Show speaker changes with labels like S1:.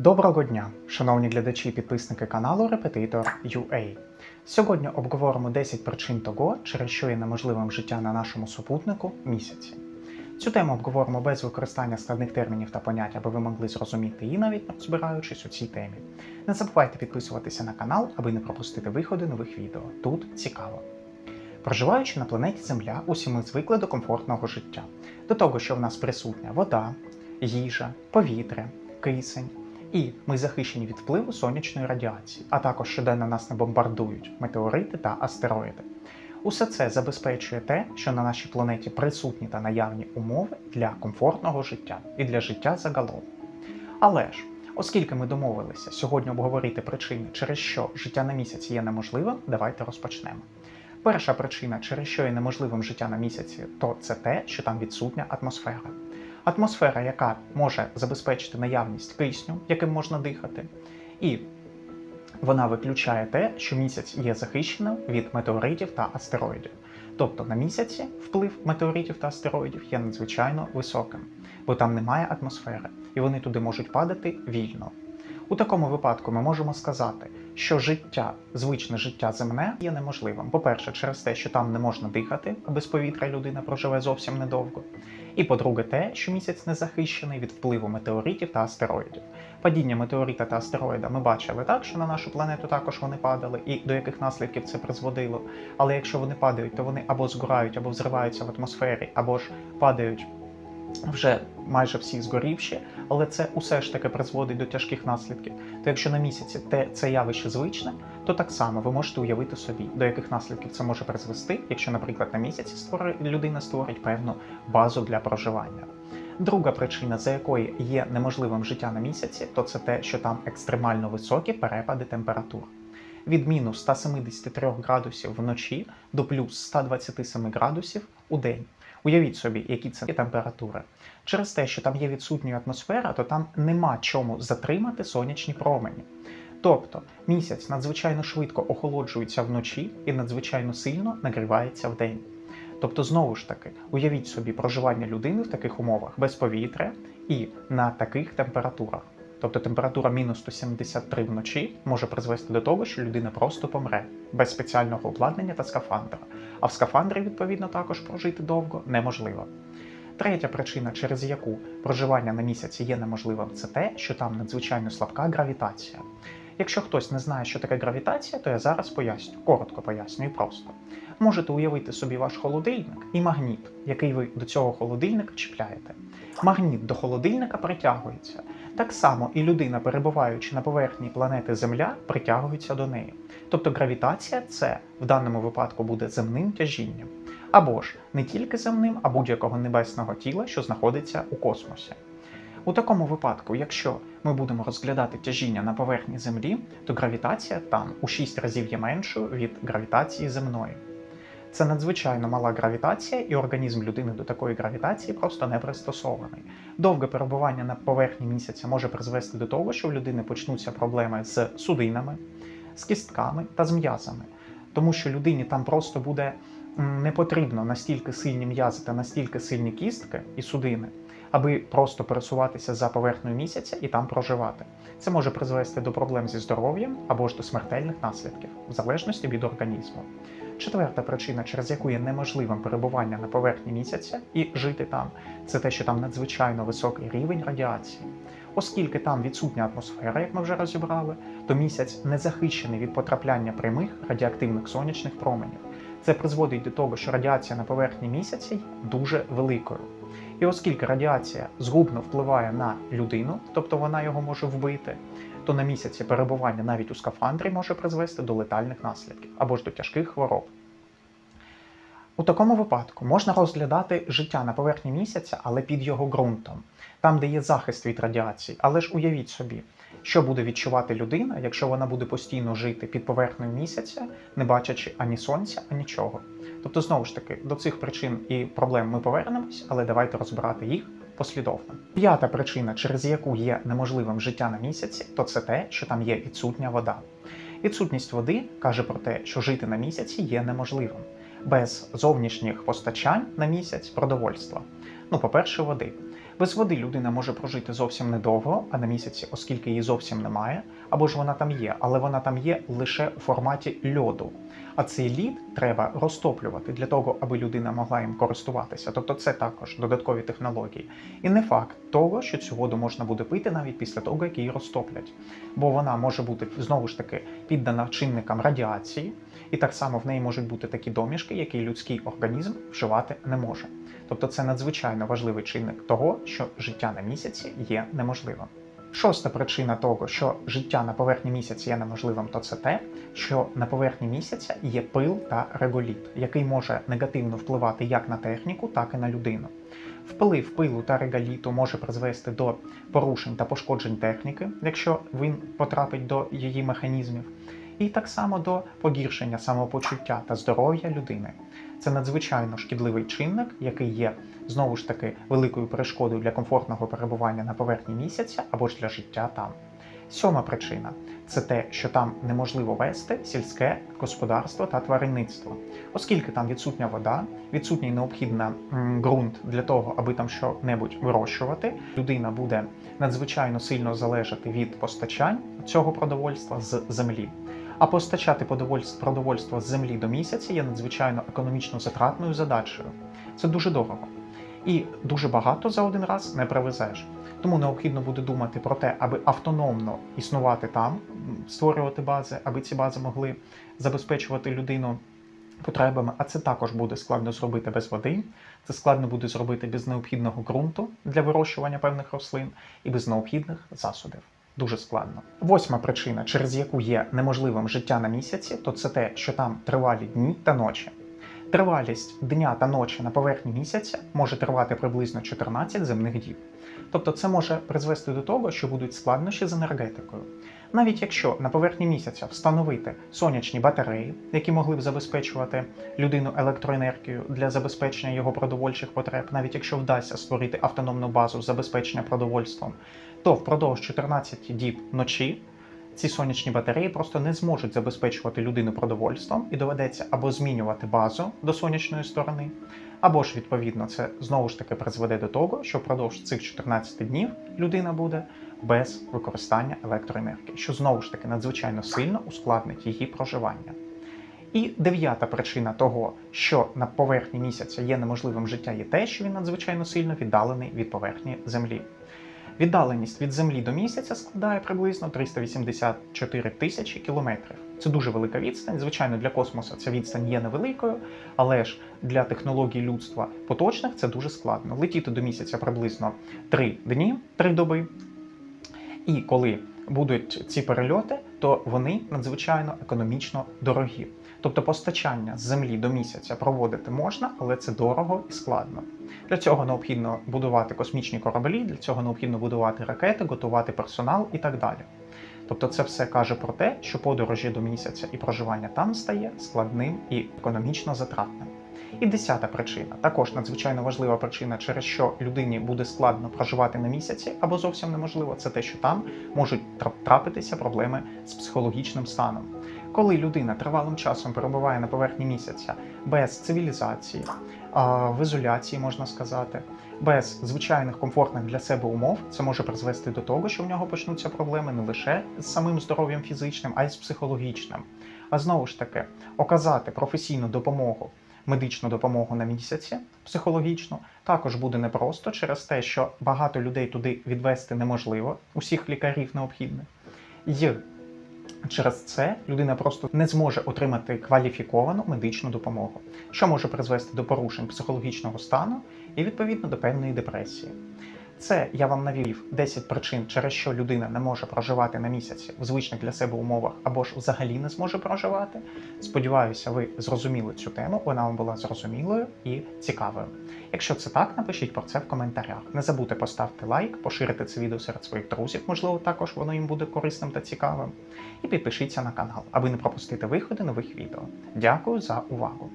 S1: Доброго дня, шановні глядачі і підписники каналу Repetitor.ua. Сьогодні обговоримо 10 причин того, через що є неможливим життя на нашому супутнику місяці. Цю тему обговоримо без використання складних термінів та понять, аби ви могли зрозуміти її навіть розбираючись у цій темі. Не забувайте підписуватися на канал, аби не пропустити виходи нових відео. Тут цікаво. Проживаючи на планеті Земля, усі ми звикли до комфортного життя, до того, що в нас присутня вода, їжа, повітря, кисень, і ми захищені від впливу сонячної радіації, а також щоденно нас не бомбардують метеорити та астероїди. Усе це забезпечує те, що на нашій планеті присутні та наявні умови для комфортного життя і для життя загалом. Але ж, оскільки ми домовилися сьогодні обговорити причини, через що життя на місяці є неможливим, давайте розпочнемо. Перша причина, через що є неможливим життя на місяці, то це те, що там відсутня атмосфера. Атмосфера, яка може забезпечити наявність кисню, яким можна дихати, і вона виключає те, що місяць є захищеним від метеоритів та астероїдів. Тобто на місяці вплив метеоритів та астероїдів є надзвичайно високим, бо там немає атмосфери, і вони туди можуть падати вільно. У такому випадку ми можемо сказати, що життя, звичне життя земне є неможливим. По-перше, через те, що там не можна дихати, а без повітря людина проживе зовсім недовго. І по-друге, те, що місяць не захищений від впливу метеоритів та астероїдів. Падіння метеорита та астероїда ми бачили так, що на нашу планету також вони падали, і до яких наслідків це призводило. Але якщо вони падають, то вони або згорають, або взриваються в атмосфері, або ж падають вже майже всі згорівші, але це усе ж таки призводить до тяжких наслідків. То якщо на місяці те це явище звичне, то так само ви можете уявити собі, до яких наслідків це може призвести, якщо, наприклад, на місяці створить, людина створить певну базу для проживання. Друга причина, за якої є неможливим життя на місяці, то це те, що там екстремально високі перепади температур. Від мінус 173 градусів вночі до плюс 127 градусів у день. Уявіть собі, які це температури. Через те, що там є відсутня атмосфера, то там нема чому затримати сонячні промені. Тобто місяць надзвичайно швидко охолоджується вночі і надзвичайно сильно нагрівається вдень. Тобто, знову ж таки, уявіть собі проживання людини в таких умовах без повітря і на таких температурах. Тобто температура мінус 173 вночі може призвести до того, що людина просто помре без спеціального обладнання та скафандра. А в скафандрі, відповідно, також прожити довго неможливо. Третя причина, через яку проживання на місяці є неможливим, це те, що там надзвичайно слабка гравітація. Якщо хтось не знає, що таке гравітація, то я зараз поясню, коротко пояснюю просто. Можете уявити собі ваш холодильник і магніт, який ви до цього холодильника чіпляєте. Магніт до холодильника притягується. Так само і людина, перебуваючи на поверхні планети Земля, притягується до неї. Тобто гравітація це в даному випадку буде земним тяжінням. Або ж не тільки земним, а будь-якого небесного тіла, що знаходиться у космосі. У такому випадку, якщо ми будемо розглядати тяжіння на поверхні Землі, то гравітація там у 6 разів є меншою від гравітації земної. Це надзвичайно мала гравітація, і організм людини до такої гравітації просто не пристосований. Довге перебування на поверхні місяця може призвести до того, що в людини почнуться проблеми з судинами, з кістками та з м'язами, тому що людині там просто буде не потрібно настільки сильні м'язи та настільки сильні кістки і судини, аби просто пересуватися за поверхнею місяця і там проживати. Це може призвести до проблем зі здоров'ям або ж до смертельних наслідків, в залежності від організму. Четверта причина, через яку є неможливим перебування на поверхні місяця і жити там, це те, що там надзвичайно високий рівень радіації. Оскільки там відсутня атмосфера, як ми вже розібрали, то місяць не захищений від потрапляння прямих радіоактивних сонячних променів. Це призводить до того, що радіація на поверхні місяця дуже великою. І оскільки радіація згубно впливає на людину, тобто вона його може вбити, то на місяці перебування навіть у скафандрі може призвести до летальних наслідків або ж до тяжких хвороб. У такому випадку можна розглядати життя на поверхні місяця, але під його ґрунтом, там, де є захист від радіації. Але ж уявіть собі, що буде відчувати людина, якщо вона буде постійно жити під поверхнею місяця, не бачачи ані сонця, ані нічого. Тобто, знову ж таки, до цих причин і проблем ми повернемось, але давайте розбирати їх послідовно. П'ята причина, через яку є неможливим життя на місяці, то це те, що там є відсутня вода. Відсутність води каже про те, що жити на місяці є неможливим без зовнішніх постачань на місяць продовольства. Ну, по-перше, води. Без води людина може прожити зовсім недовго, а на місяці, оскільки її зовсім немає, або ж вона там є, але вона там є лише у форматі льоду. А цей лід треба розтоплювати для того, аби людина могла їм користуватися. Тобто це також додаткові технології. І не факт того, що цю воду можна буде пити навіть після того, як її розтоплять. Бо вона може бути знову ж таки піддана чинникам радіації, і так само в неї можуть бути такі домішки, які людський організм вживати не може. Тобто це надзвичайно важливий чинник того, що життя на місяці є неможливим. Шоста причина того, що життя на поверхні місяця є неможливим, то це те, що на поверхні місяця є пил та реголіт, який може негативно впливати як на техніку, так і на людину. Вплив пилу та реголіту може призвести до порушень та пошкоджень техніки, якщо він потрапить до її механізмів, і так само до погіршення самопочуття та здоров'я людини. Це надзвичайно шкідливий чинник, який є знову ж таки великою перешкодою для комфортного перебування на поверхні місяця або ж для життя там. Сьома причина це те, що там неможливо вести сільське господарство та тваринництво, оскільки там відсутня вода, відсутній необхідний ґрунт для того, аби там що-небудь вирощувати. Людина буде надзвичайно сильно залежати від постачань цього продовольства з землі. А постачати продовольство, з землі до місяця є надзвичайно економічно затратною задачею. Це дуже дорого. І дуже багато за один раз не привезеш. Тому необхідно буде думати про те, аби автономно існувати там, створювати бази, аби ці бази могли забезпечувати людину потребами. А це також буде складно зробити без води. Це складно буде зробити без необхідного ґрунту для вирощування певних рослин і без необхідних засобів. Дуже складно. Восьма причина, через яку є неможливим життя на місяці, то це те, що там тривалі дні та ночі. Тривалість дня та ночі на поверхні місяця може тривати приблизно 14 земних діб. Тобто це може призвести до того, що будуть складнощі з енергетикою. Навіть якщо на поверхні місяця встановити сонячні батареї, які могли б забезпечувати людину електроенергією для забезпечення його продовольчих потреб, навіть якщо вдасться створити автономну базу забезпечення продовольством, то впродовж 14 діб ночі ці сонячні батареї просто не зможуть забезпечувати людину продовольством і доведеться або змінювати базу до сонячної сторони, або ж відповідно це знову ж таки призведе до того, що впродовж цих 14 днів людина буде без використання електроенергії, що знову ж таки надзвичайно сильно ускладнить її проживання. І дев'ята причина того, що на поверхні місяця є неможливим життя, є те, що він надзвичайно сильно віддалений від поверхні Землі. Віддаленість від Землі до місяця складає приблизно 384 тисячі кілометрів. Це дуже велика відстань. Звичайно, для космосу ця відстань є невеликою, але ж для технологій людства поточних це дуже складно. Летіти до місяця приблизно 3 дні, 3 доби. І коли будуть ці перельоти, то вони надзвичайно економічно дорогі. Тобто постачання з землі до місяця проводити можна, але це дорого і складно. Для цього необхідно будувати космічні кораблі, для цього необхідно будувати ракети, готувати персонал і так далі. Тобто, це все каже про те, що подорожі до місяця і проживання там стає складним і економічно затратним. І десята причина, також надзвичайно важлива причина, через що людині буде складно проживати на місяці або зовсім неможливо, це те, що там можуть трапитися проблеми з психологічним станом. Коли людина тривалим часом перебуває на поверхні місяця без цивілізації, в ізоляції можна сказати, без звичайних комфортних для себе умов, це може призвести до того, що в нього почнуться проблеми не лише з самим здоров'ям фізичним, а й з психологічним. А знову ж таки, оказати професійну допомогу медичну допомогу на місяці психологічну також буде непросто через те, що багато людей туди відвести неможливо, усіх лікарів необхідних. Через це людина просто не зможе отримати кваліфіковану медичну допомогу, що може призвести до порушень психологічного стану і відповідно до певної депресії. Це я вам навів 10 причин, через що людина не може проживати на місяці в звичних для себе умовах або ж взагалі не зможе проживати. Сподіваюся, ви зрозуміли цю тему. Вона вам була зрозумілою і цікавою. Якщо це так, напишіть про це в коментарях. Не забудьте поставити лайк, поширити це відео серед своїх друзів, можливо, також воно їм буде корисним та цікавим. І підпишіться на канал, аби не пропустити виходи нових відео. Дякую за увагу!